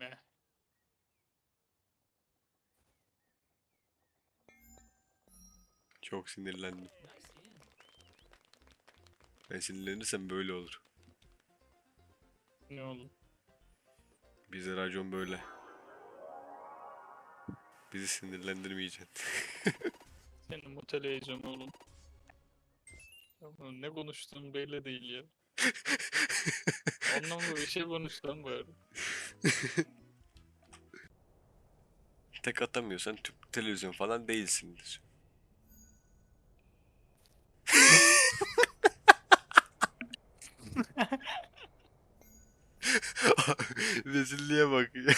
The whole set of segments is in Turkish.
Ne? Çok sinirlendim. Ben sinirlenirsem böyle olur. Ne oğlum? Bize racon böyle. Bizi sinirlendirmeyeceksin. Seni muteleyeceğim oğlum. Ama ne konuştuğun belli değil ya. Anlamlı bir şey konuş lan bari. Tek atamıyorsan Türk televizyon falan değilsindir. Rezilliğe bak ya.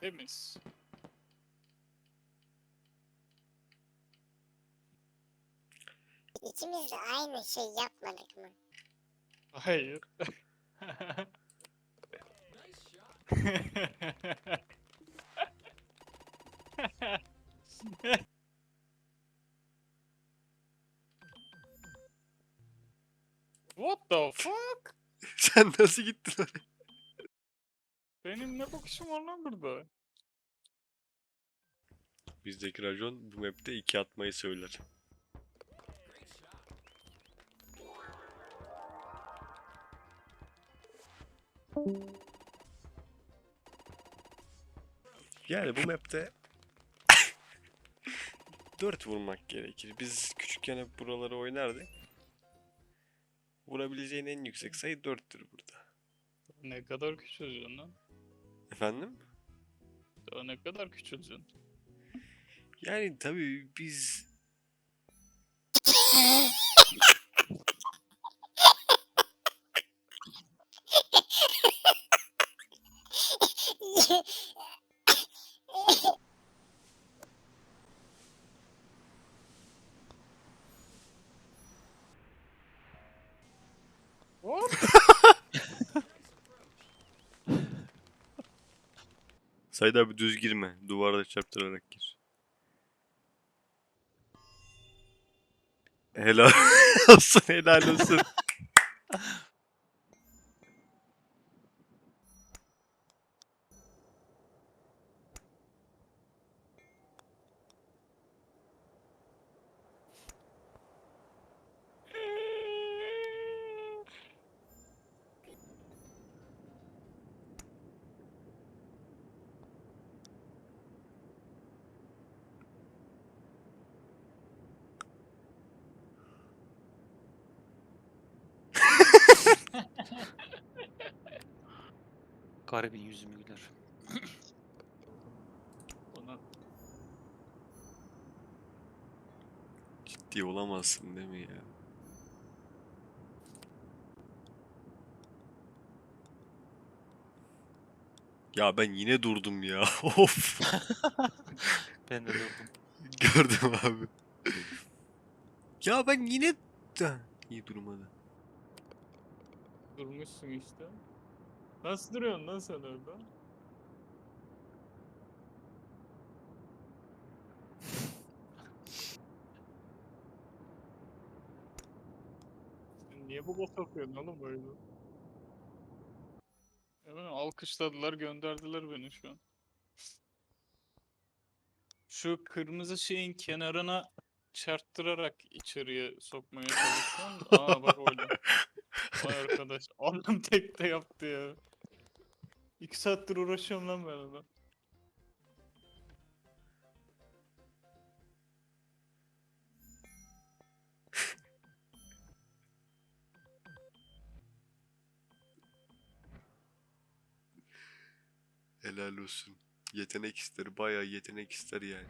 Temiz. İkimiz de aynı şey yapmadık mı? Hayır. What the fuck? Sen nasıl gittin oraya? Benim ne bakışım var lan burada? Bizdeki racon bu map'te iki atmayı söyler. Yani bu map'te 4 vurmak gerekir. Biz küçükken hep buraları oynardık. Vurabileceğin en yüksek sayı 4'tür burada. Ne kadar küçüleceksin lan? Efendim? Daha ne kadar küçüleceksin? Yani tabii biz What? Said abi düz girme. Duvarda çarptırarak gir. Helal olsun, helal olsun. Garibin yüzü mü güler? Buna Ciddi olamazsın değil mi ya? Ya ben yine durdum ya. Of. Ben de durdum. Gördüm abi. Ya ben yine... İyi durmadı. durmuşsun işte. Nasıl duruyorsun lan sen orada? Sen niye bu laf yapıyorsun oğlum böyle? Hemen alkışladılar gönderdiler beni şu an. Şu kırmızı şeyin kenarına çarptırarak içeriye sokmaya çalışıyorum. Aa bak öyle. Vay arkadaş. Adam tek de yaptı ya. İki saattir uğraşıyorum lan ben ona. Helal olsun. Yetenek ister, bayağı yetenek ister yani.